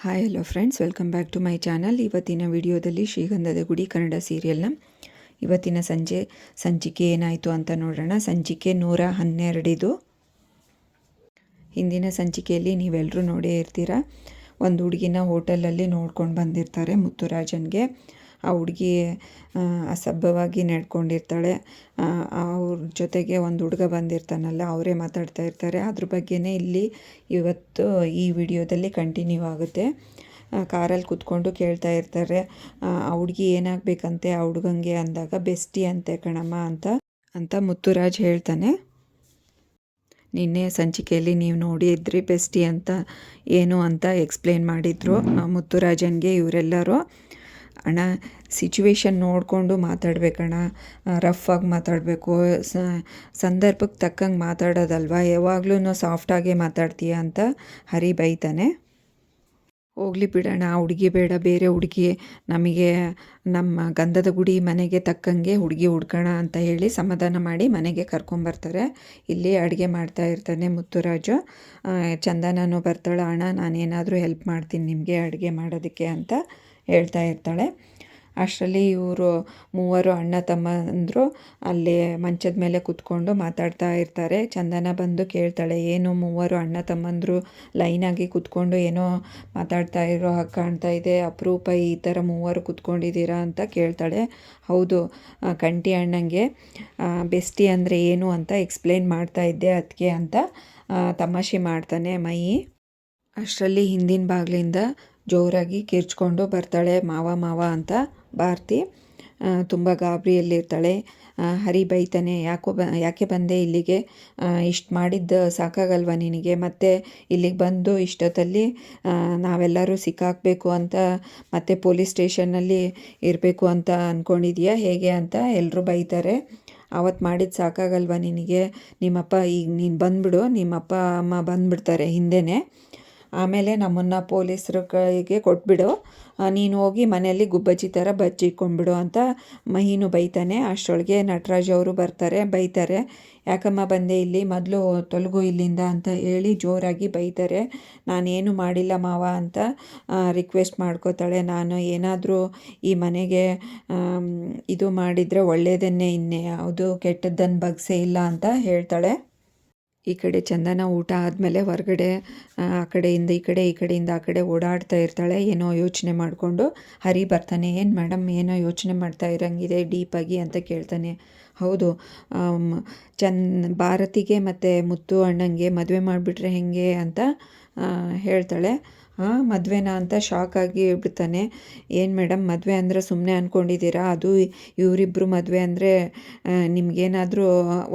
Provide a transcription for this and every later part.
Hi hello friends welcome back to my channel ಇವತ್ತಿನ ವಿಡಿಯೋದಲ್ಲಿ ಶ್ರೀಗಂಧದ ಗುಡಿ ಕನ್ನಡ ಸೀರಿಯಲ್ನ ಇವತ್ತಿನ ಸಂಜೆ, ಸಂಚಿಕೆ ಏನಾಯಿತು ಅಂತ ನೋಡೋಣ. ಸಂಚಿಕೆ ನೂರ ಹನ್ನೆರಡಿದು. ಹಿಂದಿನ ಸಂಚಿಕೆಯಲ್ಲಿ ನೀವೆಲ್ಲರೂ ನೋಡೇ ಇರ್ತೀರ? ಒಂದು ಹುಡುಗಿನ ಹೋಟೆಲಲ್ಲಿ ನೋಡ್ಕೊಂಡು ಬಂದಿರ್ತಾರೆ ಮುತ್ತುರಾಜನ್ಗೆ. ಆ ಹುಡುಗಿ ಅಸಭ್ಯವಾಗಿ ನಡ್ಕೊಂಡಿರ್ತಾಳೆ. ಅವ್ರ ಜೊತೆಗೆ ಒಂದು ಹುಡುಗ ಬಂದಿರ್ತಾನಲ್ಲ, ಅವರೇ ಮಾತಾಡ್ತಾ ಇರ್ತಾರೆ. ಅದ್ರ ಬಗ್ಗೆನೇ ಇಲ್ಲಿ ಇವತ್ತು ಈ ವಿಡಿಯೋದಲ್ಲಿ ಕಂಟಿನ್ಯೂ ಆಗುತ್ತೆ. ಕಾರಲ್ಲಿ ಕೂತ್ಕೊಂಡು ಕೇಳ್ತಾ ಇರ್ತಾರೆ. ಆ ಹುಡುಗಿ ಏನಾಗಬೇಕಂತೆ, ಆ ಹುಡುಗಂಗೆ ಅಂದಾಗ ಬೆಸ್ಟಿ ಅಂತೆ ಕಣಮ್ಮ ಅಂತ ಅಂತ ಮುತ್ತುರಾಜ್ ಹೇಳ್ತಾನೆ. ನಿನ್ನೆ ಸಂಚಿಕೆಯಲ್ಲಿ ನೀವು ನೋಡಿದ್ರಿ ಬೆಸ್ಟಿ ಅಂತ, ಏನು ಅಂತ ಎಕ್ಸ್ಪ್ಲೇನ್ ಮಾಡಿದರು ಮುತ್ತುರಾಜನ್ಗೆ ಇವರೆಲ್ಲರೂ. ಅಣ್ಣ ಸಿಚುವೇಶನ್ ನೋಡಿಕೊಂಡು ಮಾತಾಡಬೇಕಣ್ಣ ರಫಾಗಿ ಮಾತಾಡಬೇಕು. ಸಂದರ್ಭಕ್ಕೆ ತಕ್ಕಂಗೆ ಮಾತಾಡೋದಲ್ವ? ಯಾವಾಗಲೂ ಸಾಫ್ಟಾಗೇ ಮಾತಾಡ್ತೀಯ ಅಂತ ಹರಿ ಬೈತಾನೆ. ಹೋಗ್ಲಿ ಬಿಡೋಣ ಹುಡುಗಿ ಬೇಡ, ಬೇರೆ ಹುಡುಗಿ. ನಮಗೆ, ನಮ್ಮ ಗಂಧದ ಗುಡಿ ಮನೆಗೆ ತಕ್ಕಂಗೆ ಹುಡುಗಿ ಹುಡ್ಕೋಣ ಅಂತ ಹೇಳಿ ಸಮಾಧಾನ ಮಾಡಿ ಮನೆಗೆ ಕರ್ಕೊಂಬರ್ತಾರೆ ಇಲ್ಲಿ ಅಡುಗೆ ಮಾಡ್ತಾ ಇರ್ತಾನೆ ಮುತ್ತುರಾಜು. ಚಂದನೂ ಬರ್ತಾಳೆ, ಅಣ್ಣ, ನಾನೇನಾದರೂ ಹೆಲ್ಪ್ ಮಾಡ್ತೀನಿ ನಿಮಗೆ ಅಡುಗೆ ಮಾಡೋದಕ್ಕೆ ಅಂತ ಹೇಳ್ತಾ ಇರ್ತಾಳೆ. ಅಷ್ಟರಲ್ಲಿ ಇವರು ಮೂವರು ಅಣ್ಣ ತಮ್ಮಂದರು ಅಲ್ಲಿ ಮಂಚದ ಮೇಲೆ ಕೂತ್ಕೊಂಡು ಮಾತಾಡ್ತಾ ಇರ್ತಾರೆ. ಚಂದನ ಬಂದು ಕೇಳ್ತಾಳೆ, ಏನು ಮೂವರು ಅಣ್ಣ ತಮ್ಮಂದರು ಲೈನಾಗಿ ಕೂತ್ಕೊಂಡು ಏನೋ ಮಾತಾಡ್ತಾ ಇರೋ ಹಾಗೆ ಕಾಣ್ತಾ ಇದೆ. ಅಪರೂಪ ಈ ಥರ ಮೂವರು ಕೂತ್ಕೊಂಡಿದ್ದೀರಾ ಅಂತ ಕೇಳ್ತಾಳೆ. ಹೌದು ಕಂಟಿ ಅಣ್ಣಂಗೆ ಬೆಸ್ಟಿ ಅಂದರೆ ಏನು ಅಂತ ಎಕ್ಸ್ಪ್ಲೇನ್ ಮಾಡ್ತಾ ಇದ್ದೆ ಅದಕ್ಕೆ ಅಂತ ತಮಾಷೆ ಮಾಡ್ತಾನೆ ಮೈ ಅಷ್ಟರಲ್ಲಿ ಹಿಂದಿನ ಬಾಗಿಲಿಂದ ಜೋರಾಗಿ ಕಿರ್ಚ್ಕೊಂಡು ಬರ್ತಾಳೆ ಮಾವ ಮಾವ ಅಂತ ಭಾರತಿ. ತುಂಬ ಗಾಬರಿಯಲ್ಲಿರ್ತಾಳೆ. ಹರಿ ಬೈತಾನೆ, ಯಾಕೋ ಬ, ಯಾಕೆ ಬಂದೆ ಇಲ್ಲಿಗೆ? ಇಷ್ಟು ಮಾಡಿದ್ದು ಸಾಕಾಗಲ್ವ ನಿನಗೆ? ಮತ್ತು ಇಲ್ಲಿಗೆ ಬಂದು ಇಷ್ಟೊತ್ತಲ್ಲಿ ನಾವೆಲ್ಲರೂ ಸಿಕ್ಕಾಕಬೇಕು ಅಂತ, ಮತ್ತು ಪೊಲೀಸ್ ಸ್ಟೇಷನ್ನಲ್ಲಿ ಇರಬೇಕು ಅಂತ ಅಂದ್ಕೊಂಡಿದ್ಯಾ ಹೇಗೆ ಅಂತ ಎಲ್ಲರೂ ಬೈತಾರೆ. ಆವತ್ತು ಮಾಡಿದ್ದು ಸಾಕಾಗಲ್ವ ನಿನಗೆ? ನಿಮ್ಮಪ್ಪ, ಈಗ ನೀನು ಬಂದುಬಿಡು. ನಿಮ್ಮಪ್ಪ, ಅಮ್ಮ ಬಂದುಬಿಡ್ತಾರೆ ಹಿಂದೆಯೇ ಆಮೇಲೆ ನಮ್ಮನ್ನು ಪೊಲೀಸ್ರ ಕೈಗೆ ಕೊಟ್ಬಿಡು. ನೀನು ಹೋಗಿ ಮನೆಯಲ್ಲಿ ಗುಬ್ಬಚ್ಚಿ ಥರ ಬಚ್ಚಿಟ್ಕೊಂಡ್ಬಿಡು ಅಂತ ಮಹೀನು ಬೈತಾನೆ. ಅಷ್ಟರೊಳಗೆ ನಟರಾಜ್ ಅವರು ಬರ್ತಾರೆ, ಬೈತಾರೆ. ಯಾಕಮ್ಮ ಬಂದೆ ಇಲ್ಲಿ, ಮೊದಲು ತೊಲಗು ಇಲ್ಲಿಂದ ಅಂತ ಹೇಳಿ ಜೋರಾಗಿ ಬೈತಾರೆ. ನಾನೇನು ಮಾಡಿಲ್ಲ ಮಾವ ಅಂತ ರಿಕ್ವೆಸ್ಟ್ ಮಾಡ್ಕೋತಾಳೆ. ನಾನು ಏನಾದರೂ ಈ ಮನೆಗೆ ಇದು ಮಾಡಿದರೆ ಒಳ್ಳೆಯದನ್ನೇ ಇನ್ನೇ, ಯಾವುದು ಕೆಟ್ಟದ್ದನ್ನು ಬಗ್ಸೇ ಇಲ್ಲ ಅಂತ ಹೇಳ್ತಾಳೆ. ಈ ಕಡೆ ಚಂದನ ಊಟ ಆದಮೇಲೆ ಹೊರಗಡೆ, ಆ ಕಡೆಯಿಂದ, ಈ ಕಡೆ, ಈ ಕಡೆಯಿಂದ, ಆ ಕಡೆ ಓಡಾಡ್ತಾ ಇರ್ತಾಳೆ. ಏನೋ ಯೋಚನೆ ಮಾಡಿಕೊಂಡು ಹರಿ ಬರ್ತಾನೆ. ಏನು ಮೇಡಮ್, ಏನೋ ಯೋಚನೆ ಮಾಡ್ತಾ ಇರೋಂಗಿದೆ ಡೀಪಾಗಿ ಅಂತ ಕೇಳ್ತಾನೆ. ಹೌದು ಚನ್, ಭಾರತಿಗೆ ಮತ್ತು ಮುತ್ತು ಅಣ್ಣಂಗೆ ಮದುವೆ ಮಾಡಿಬಿಟ್ರೆ ಹೇಗೆ ಅಂತ ಹೇಳ್ತಾಳೆ. ಹಾಂ ಮದುವೆನಾ ಅಂತ ಶಾಕ್ ಆಗಿ ಹೇಳ್ಬಿಡ್ತಾನೆ. ಏನು ಮೇಡಮ್ ಮದುವೆ ಅಂದರೆ ಸುಮ್ಮನೆ ಅಂದ್ಕೊಂಡಿದ್ದೀರಾ ಅದು ಇವರಿಬ್ಬರು ಮದುವೆ ಅಂದರೆ ನಿಮಗೇನಾದರೂ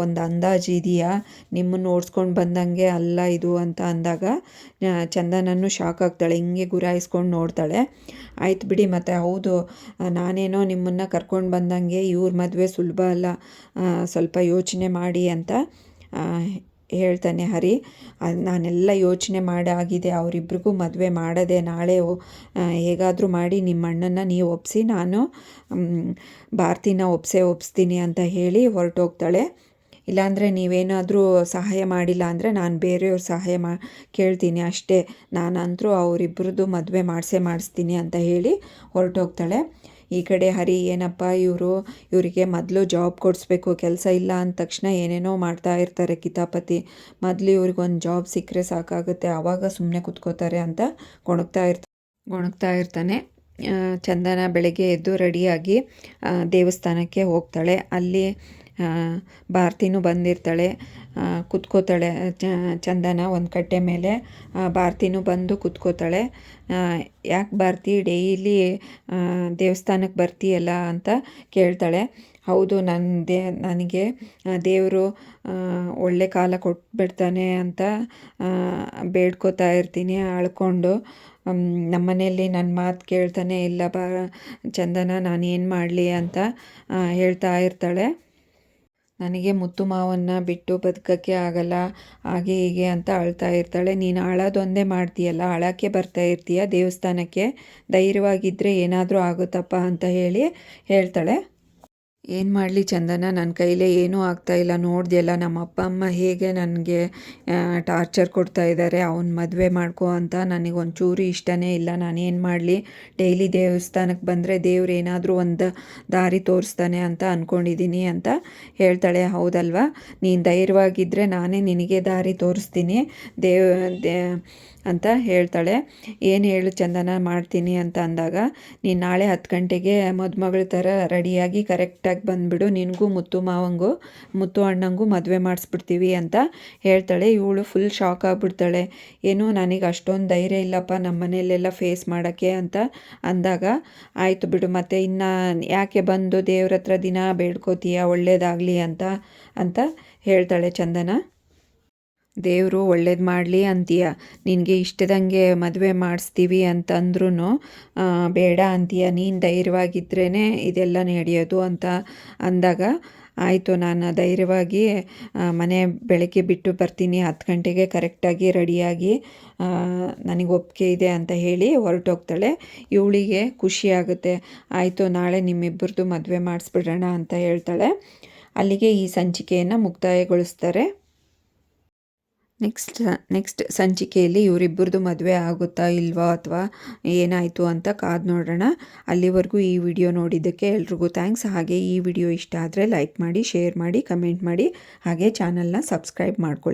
ಒಂದು ಅಂದಾಜು ಇದೆಯಾ? ನಿಮ್ಮನ್ನು ಓಡಿಸ್ಕೊಂಡು ಬಂದಂಗೆ ಅಲ್ಲ ಇದು ಅಂತ ಅಂದಾಗ ಚಂದನನ್ನು ಶಾಕ್ ಆಗ್ತಾಳೆ. ಹಿಂಗೆ ಗುರಾಯಿಸ್ಕೊಂಡು ನೋಡ್ತಾಳೆ. ಆಯ್ತು ಬಿಡಿ ಮತ್ತು, ಹೌದು. ನಾನೇನೋ ನಿಮ್ಮನ್ನು ಕರ್ಕೊಂಡು ಬಂದಂಗೆ ಇವ್ರ ಮದುವೆ ಸುಲಭ ಅಲ್ಲ. ಸ್ವಲ್ಪ ಯೋಚನೆ ಮಾಡಿ ಅಂತ ಹೇಳ್ತಾನೆ, ಹರಿ ನಾನೆಲ್ಲ ಯೋಚನೆ ಮಾಡಾಗಿದೆ ಅವರಿಬ್ರಿಗೂ ಮದುವೆ ಮಾಡದೆ ನಾಳೆ ಹೇಗಾದರೂ ಮಾಡಿ ನಿಮ್ಮ ಅಣ್ಣನ ನೀವು ಒಪ್ಪಿಸಿ ನಾನು ಭಾರತಿನ ಒಪ್ಸೇ, ಒಪ್ಸ್ತೀನಿ ಅಂತ ಹೇಳಿ ಹೊರಟೋಗ್ತಾಳೆ. ಇಲ್ಲಾಂದರೆ ನೀವೇನಾದರೂ ಸಹಾಯ ಮಾಡಿಲ್ಲ ಅಂದರೆ ನಾನು ಬೇರೆಯವ್ರ ಸಹಾಯ ಮಾ, ಕೇಳ್ತೀನಿ ಅಷ್ಟೇ. ನಾನಂತರೂ ಅವರಿಬ್ರದ್ದು ಮದುವೆ ಮಾಡಿಸೇ, ಮಾಡಿಸ್ತೀನಿ ಅಂತ ಹೇಳಿ ಹೊರಟೋಗ್ತಾಳೆ. ಈ ಕಡೆ ಹರಿ, ಏನಪ್ಪ ಇವರು? ಇವರಿಗೆ ಮೊದಲು ಜಾಬ್ ಕೊಡಿಸ್ಬೇಕು, ಕೆಲಸ ಇಲ್ಲ ಅಂದ ತಕ್ಷಣ ಏನೇನೋ ಮಾಡ್ತಾ ಇರ್ತಾರೆ ಕಿತಾಪತಿ. ಮೊದಲು ಇವ್ರಿಗೊಂದು ಜಾಬ್ ಸಿಕ್ಕರೆ ಸಾಕಾಗುತ್ತೆ ಆವಾಗ ಸುಮ್ಮನೆ ಕುತ್ಕೋತಾರೆ ಅಂತ ಗೊಣಗ್ತಾ ಇರ್ತ, ಗೊಣಗ್ತಾ ಇರ್ತಾನೆ. ಚಂದನ ಬೆಳಗ್ಗೆ ಎದ್ದು ರೆಡಿಯಾಗಿ ದೇವಸ್ಥಾನಕ್ಕೆ ಹೋಗ್ತಾಳೆ. ಅಲ್ಲಿ ಭಾರತಿನೂ ಬಂದಿರ್ತಾಳೆ. ಕುತ್ಕೋತಾಳೆ ಚಂದನ ಒಂದು ಕಟ್ಟೆ ಮೇಲೆ. ಭಾರತಿನೂ ಬಂದು ಕುತ್ಕೋತಾಳೆ. ಯಾಕೆ ಭಾರತಿ ಡೈಲಿ ದೇವಸ್ಥಾನಕ್ಕೆ ಬರ್ತೀಯಲ್ಲ ಅಂತ ಕೇಳ್ತಾಳೆ. ಹೌದು ನನ್ನ ದೇ, ನನಗೆ ದೇವರು ಒಳ್ಳೆ ಕಾಲ ಕೊಟ್ಬಿಡ್ತಾನೆ ಅಂತ ಬೇಡ್ಕೋತಾ ಇರ್ತೀನಿ, ಅಳ್ಕೊಂಡು. ನಮ್ಮ ಮನೆಯಲ್ಲಿ ನನ್ನ ಮಾತು ಕೇಳ್ತಾನೆ, ಇಲ್ಲ ಬಾ, ಚಂದನ, ನಾನು ಏನು ಮಾಡಲಿ ಅಂತ ಹೇಳ್ತಾ ಇರ್ತಾಳೆ. ನನಗೆ ಮುತ್ತು ಮಾವನ್ನ ಬಿಟ್ಟು ಬದುಕೋಕ್ಕೆ ಆಗಲ್ಲ, ಹಾಗೆ ಹೀಗೆ ಅಂತ ಅಳ್ತಾ ಇರ್ತಾಳೆ. ನೀನು ಅಳೋದೊಂದೇ ಮಾಡ್ತೀಯಲ್ಲ ಅಳೋಕ್ಕೆ ಬರ್ತಾ ಇರ್ತೀಯ ದೇವಸ್ಥಾನಕ್ಕೆ? ಧೈರ್ಯವಾಗಿದ್ದರೆ ಏನಾದರೂ ಆಗುತ್ತಪ್ಪ ಅಂತ ಹೇಳಿ ಹೇಳ್ತಾಳೆ. ಏನು ಮಾಡಲಿ ಚಂದನ? ನನ್ನ ಕೈಲೇ ಏನೂ ಆಗ್ತಾಯಿಲ್ಲ ನೋಡಿದೆಯಲ್ಲ, ನಮ್ಮ ಅಪ್ಪ, ಅಮ್ಮ ಹೇಗೆ ನನಗೆ ಟಾರ್ಚರ್ ಕೊಡ್ತಾ ಇದ್ದಾರೆ ಅವ್ನ ಮದುವೆ ಮಾಡ್ಕೋ ಅಂತ ನನಗೆ ಒಂಚೂರು ಇಷ್ಟನೇ ಇಲ್ಲ. ನಾನೇನು ಮಾಡಲಿ? ಡೈಲಿ ದೇವಸ್ಥಾನಕ್ಕೆ ಬಂದರೆ ದೇವ್ರು ಏನಾದರೂ ಒಂದು ದಾರಿ ತೋರಿಸ್ತಾನೆ ಅಂತ ಅಂದ್ಕೊಂಡಿದ್ದೀನಿ ಅಂತ ಹೇಳ್ತಾಳೆ. ಹೌದಲ್ವಾ? ನೀನು ಧೈರ್ಯವಾಗಿದ್ದರೆ ನಾನೇ ನಿನಗೆ ದಾರಿ ತೋರಿಸ್ತೀನಿ. ದೇವ್, ದೇ ಅಂತ ಹೇಳ್ತಾಳೆ. ಏನು ಹೇಳು ಚಂದನ, ಮಾಡ್ತೀನಿ ಅಂತ ಅಂದಾಗ, ನೀನು ನಾಳೆ ಹತ್ತು ಗಂಟೆಗೆ ಮದುಮಗಳ ಥರ ರೆಡಿಯಾಗಿ ಕರೆಕ್ಟಾಗಿ ಬಂದುಬಿಡು. ನಿನಗೂ ಮುತ್ತು ಮಾವಂಗೂ, ಮುತ್ತು ಅಣ್ಣಂಗೂ ಮದುವೆ ಮಾಡಿಸ್ಬಿಡ್ತೀವಿ ಅಂತ ಹೇಳ್ತಾಳೆ. ಇವಳು ಫುಲ್ ಶಾಕ್ ಆಗಿಬಿಡ್ತಾಳೆ. ಏನು ನನಗೆ ಅಷ್ಟೊಂದು ಧೈರ್ಯ ಇಲ್ಲಪ್ಪ ನಮ್ಮ ಮನೆಯಲ್ಲೆಲ್ಲ ಫೇಸ್ ಮಾಡೋಕ್ಕೆ ಅಂತ ಅಂದಾಗ, ಆಯಿತು ಬಿಡು, ಮತ್ತು ಇನ್ನು ಯಾಕೆ ಬಂದು ದೇವ್ರ ಹತ್ರ ದಿನ ಬೇಡ್ಕೋತೀಯ, ಒಳ್ಳೇದಾಗಲಿ ಅಂತ ಅಂತ ಹೇಳ್ತಾಳೆ ಚಂದನ. ದೇವರು ಒಳ್ಳೇದು ಮಾಡಲಿ ಅಂತೀಯ. ನಿನಗೆ ಇಷ್ಟದಂಗೆ ಮದುವೆ ಮಾಡಿಸ್ತೀವಿ ಅಂತಂದ್ರೂ ಬೇಡ ಅಂತೀಯ. ನೀನು ಧೈರ್ಯವಾಗಿದ್ರೇ ಇದೆಲ್ಲ ನಡೆಯೋದು ಅಂತ ಅಂದಾಗ, ಆಯಿತು ನಾನು ಧೈರ್ಯವಾಗಿ ಮನೆ ಬೆಳಗ್ಗೆ ಬಿಟ್ಟು ಬರ್ತೀನಿ. ಹತ್ತು ಗಂಟೆಗೆ ಕರೆಕ್ಟಾಗಿ ರೆಡಿಯಾಗಿ ನನಗೆ ಒಪ್ಪಿಗೆ ಇದೆ ಅಂತ ಹೇಳಿ ಹೊರಟೋಗ್ತಾಳೆ. ಇವಳಿಗೆ ಖುಷಿ ಆಗುತ್ತೆ. ಆಯಿತು, ನಾಳೆ ನಿಮ್ಮಿಬ್ಬರದು ಮದುವೆ ಮಾಡಿಸ್ಬಿಡೋಣ ಅಂತ ಹೇಳ್ತಾಳೆ. ಅಲ್ಲಿಗೆ ಈ ಸಂಚಿಕೆಯನ್ನು ಮುಕ್ತಾಯಗೊಳಿಸ್ತಾರೆ. ನೆಕ್ಸ್ಟ್ ನೆಕ್ಸ್ಟ್ ಸಂಚಿಕೆಯಲ್ಲಿ ಇವರಿಬ್ಬರದ್ದು ಮದುವೆ ಆಗುತ್ತಾ ಇಲ್ವಾ ಅಥವಾ ಏನಾಯಿತು ಅಂತ ಕಾದು ನೋಡೋಣ. ಅಲ್ಲಿವರೆಗೂ ಈ ವಿಡಿಯೋ ನೋಡಿದ್ದಕ್ಕೆ ಎಲ್ರಿಗೂ ಥ್ಯಾಂಕ್ಸ್. ಹಾಗೆ ಈ ವಿಡಿಯೋ ಇಷ್ಟ ಆದರೆ ಲೈಕ್ ಮಾಡಿ, ಶೇರ್ ಮಾಡಿ, ಕಮೆಂಟ್ ಮಾಡಿ. ಹಾಗೆ ಚಾನಲ್ನ ಸಬ್ಸ್ಕ್ರೈಬ್ ಮಾಡ್ಕೊಳ್ಳಿ.